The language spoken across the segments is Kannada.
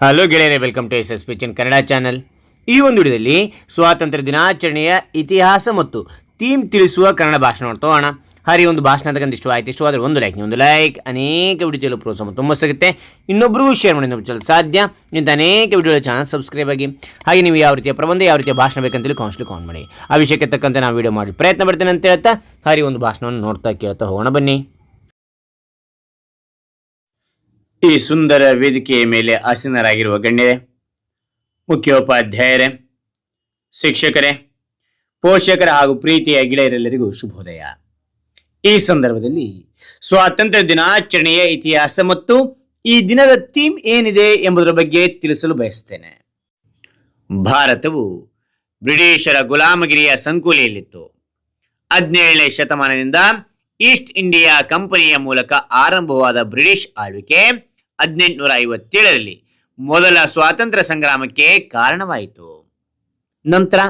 ಹಲೋ ಗೆಳೆಯರೆ welcome to S S kitchen Kannada channel ಈ ಒಂದು ವಿಡಿಯೋದಲ್ಲಿ ಸ್ವಾತಂತ್ರ್ಯ ದಿನಾಚರಣೆಯ ಇತಿಹಾಸ ಮತ್ತು ಥೀಮ್ ತಿಳಿಸುವ ಕನ್ನಡ ಭಾಷಣ ನೋಡ್ತೋಣ ಹರಿ ಒಂದು ಭಾಷಣ ಅಂತಕ್ಕಂಥ ಇಷ್ಟ ಆಯ್ತು ಇಷ್ಟವಾದರೆ ಒಂದು ಲೈಕ್ ಒಂದು ಲೈಕ್ ಅನೇಕ ವಿಡಿಯೋಗಳು ಪ್ರೋತ್ಸಾಹ ತುಂಬ ಸಿಗುತ್ತೆ. ಇನ್ನೊಬ್ಬರಿಗೂ ಶೇರ್ ಮಾಡಿ ನಮ್ಮ ಸಾಧ್ಯ. ಇಂಥ ಅನೇಕ ವಿಡಿಯೋಗಳ ಚಾನಲ್ ಸಬ್ಸ್ಕ್ರೈಬ್ ಆಗಿ. ಹಾಗೆ ನೀವು ಯಾವ ರೀತಿಯ ಪ್ರಬಂಧ, ಯಾವ ರೀತಿಯ ಭಾಷಣ ಬೇಕಂತೇಳಿ ಕಾನ್ಸ್ಟ್ಲಿ ಕಾನ್ ಮಾಡಿ. ಆ ವಿಷಯಕ್ಕೆ ತಕ್ಕಂತೆ ನಾವು ವಿಡಿಯೋ ಮಾಡಿ ಪ್ರಯತ್ನ ಪಡ್ತೇನೆ ಅಂತ ಹೇಳ್ತಾ ಹರಿ ಒಂದು ಭಾಷಣವನ್ನು ನೋಡ್ತಾ ಕೇಳ್ತಾ ಹೋಗೋಣ ಬನ್ನಿ. ಈ ಸುಂದರ ವೇದಿಕೆಯ ಮೇಲೆ ಆಸೀನರಾಗಿರುವ ಗಣ್ಯರೇ, ಮುಖ್ಯೋಪಾಧ್ಯಾಯರೇ, ಶಿಕ್ಷಕರೇ, ಪೋಷಕರ ಹಾಗೂ ಪ್ರೀತಿಯ ಗೆಳೆಯರೆಲ್ಲರಿಗೂ ಶುಭೋದಯ. ಈ ಸಂದರ್ಭದಲ್ಲಿ ಸ್ವಾತಂತ್ರ್ಯ ದಿನಾಚರಣೆಯ ಇತಿಹಾಸ ಮತ್ತು ಈ ದಿನದ ಥೀಮ್ ಏನಿದೆ ಎಂಬುದರ ಬಗ್ಗೆ ತಿಳಿಸಲು ಬಯಸ್ತೇನೆ ಭಾರತವು ಬ್ರಿಟಿಷರ ಗುಲಾಮಗಿರಿಯ ಸಂಕುಲಿಯಲ್ಲಿತ್ತು. ಹದಿನೇಳನೇ ಶತಮಾನದಿಂದ ಈಸ್ಟ್ ಇಂಡಿಯಾ ಕಂಪನಿಯ ಮೂಲಕ ಆರಂಭವಾದ ಬ್ರಿಟಿಷ್ ಆಳ್ವಿಕೆ ಹದಿನೆಂಟುನೂರ ಐವತ್ತೇಳರಲ್ಲಿ ಮೊದಲ ಸ್ವಾತಂತ್ರ್ಯ ಸಂಗ್ರಾಮಕ್ಕೆ ಕಾರಣವಾಯಿತು. ನಂತರ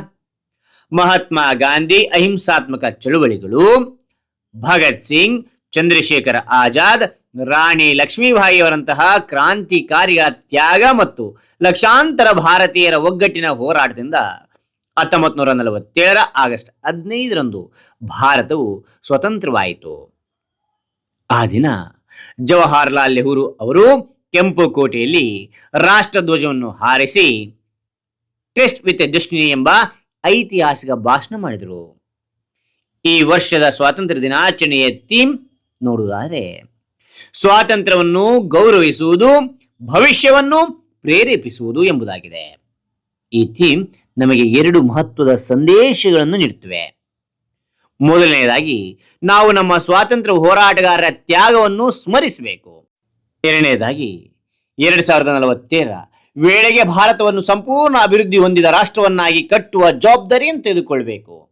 ಮಹಾತ್ಮ ಗಾಂಧಿ ಅಹಿಂಸಾತ್ಮಕ ಚಳುವಳಿಗಳು, ಭಗತ್ ಸಿಂಗ್, ಚಂದ್ರಶೇಖರ ಆಜಾದ್, ರಾಣಿ ಲಕ್ಷ್ಮೀಬಾಯಿಯವರಂತಹ ಕ್ರಾಂತಿಕಾರಿಯ ತ್ಯಾಗ ಮತ್ತು ಲಕ್ಷಾಂತರ ಭಾರತೀಯರ ಒಗ್ಗಟ್ಟಿನ ಹೋರಾಟದಿಂದ ಹತ್ತೊಂಬತ್ತು ನೂರ ನಲವತ್ತೇಳರ ಆಗಸ್ಟ್ ಹದಿನೈದರಂದು ಭಾರತವು ಸ್ವತಂತ್ರವಾಯಿತು. ಆ ದಿನ ಜವಾಹರ್ಲಾಲ್ ನೆಹರು ಅವರು ಕೆಂಪು ಕೋಟೆಯಲ್ಲಿ ರಾಷ್ಟ್ರಧ್ವಜವನ್ನು ಹಾರಿಸಿ ಟೆಸ್ಟ್ ವಿತ್ ಡೆಸ್ಟಿನಿ ಎಂಬ ಐತಿಹಾಸಿಕ ಭಾಷಣ ಮಾಡಿದರು. ಈ ವರ್ಷದ ಸ್ವಾತಂತ್ರ್ಯ ದಿನಾಚರಣೆಯ ಥೀಮ್ ನೋಡುವುದಾದರೆ, ಸ್ವಾತಂತ್ರ್ಯವನ್ನು ಗೌರವಿಸುವುದು, ಭವಿಷ್ಯವನ್ನು ಪ್ರೇರೇಪಿಸುವುದು ಎಂಬುದಾಗಿದೆ. ಈ ಥೀಮ್ ನಮಗೆ ಎರಡು ಮಹತ್ವದ ಸಂದೇಶಗಳನ್ನು ನೀಡುತ್ತವೆ. ಮೊದಲನೆಯದಾಗಿ, ನಾವು ನಮ್ಮ ಸ್ವಾತಂತ್ರ್ಯ ಹೋರಾಟಗಾರರ ತ್ಯಾಗವನ್ನು ಸ್ಮರಿಸಬೇಕು. ಎರಡನೇದಾಗಿ ಎರಡು ಸಾವಿರದ ನಲವತ್ತೇರ ವೇಳೆಗೆ ಭಾರತವನ್ನು ಸಂಪೂರ್ಣ ಅಭಿವೃದ್ಧಿ ಹೊಂದಿದ ರಾಷ್ಟ್ರವನ್ನಾಗಿ ಕಟ್ಟುವ ಜವಾಬ್ದಾರಿಯನ್ನು ತೆಗೆದುಕೊಳ್ಬೇಕು.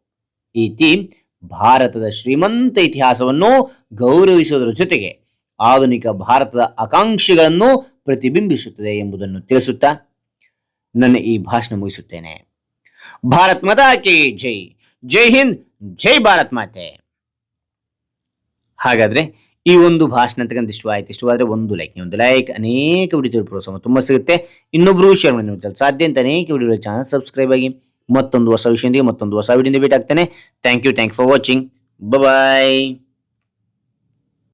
ಈ ಥೀಮ್, ಭಾರತದ ಶ್ರೀಮಂತ ಇತಿಹಾಸವನ್ನು ಗೌರವಿಸುವುದರ ಜೊತೆಗೆ ಆಧುನಿಕ ಭಾರತದ ಆಕಾಂಕ್ಷೆಗಳನ್ನು ಪ್ರತಿಬಿಂಬಿಸುತ್ತದೆ ಎಂಬುದನ್ನು ತಿಳಿಸುತ್ತಾ ನನ್ನ ಈ ಭಾಷಣ ಮುಗಿಸುತ್ತೇನೆ. ಭಾರತ್ ಮಾತಾ ಕಿ ಜೈ. ಜೈ ಹಿಂದ್. ಜೈ ಭಾರತ್ ಮಾತೆ. ಹಾಗಾದ್ರೆ ಈ ಒಂದು ಭಾಷಣ ಅಂತಕ್ಕಂಥ ಇಷ್ಟವಾಯ್ತು. ಇಷ್ಟವಾದ್ರೆ ಒಂದು ಲೈಕ್ ಒಂದು ಲೈಕ್ ಅನೇಕ ವಿಡಿಯೋ ಪ್ರೋತ್ಸಾಹ ತುಂಬ ಸಿಗುತ್ತೆ. ಇನ್ನೊಬ್ರು ಶೇರ್ ಮಾಡಿ ಸಾಧ್ಯ ಅಂತ ಅನೇಕ ವಿಡಿಯೋ ಚಾನಲ್ ಸಬ್ಸ್ಕ್ರೈಬ್ ಆಗಿ ಮತ್ತೊಂದು ಹೊಸ ವಿಷಯದಿಂದ ಮತ್ತೊಂದು ಹೊಸ ವಿಡಿಯೋದಿಂದ ಭೇಟಿ ಆಗ್ತೇನೆ thank you thank for watching bye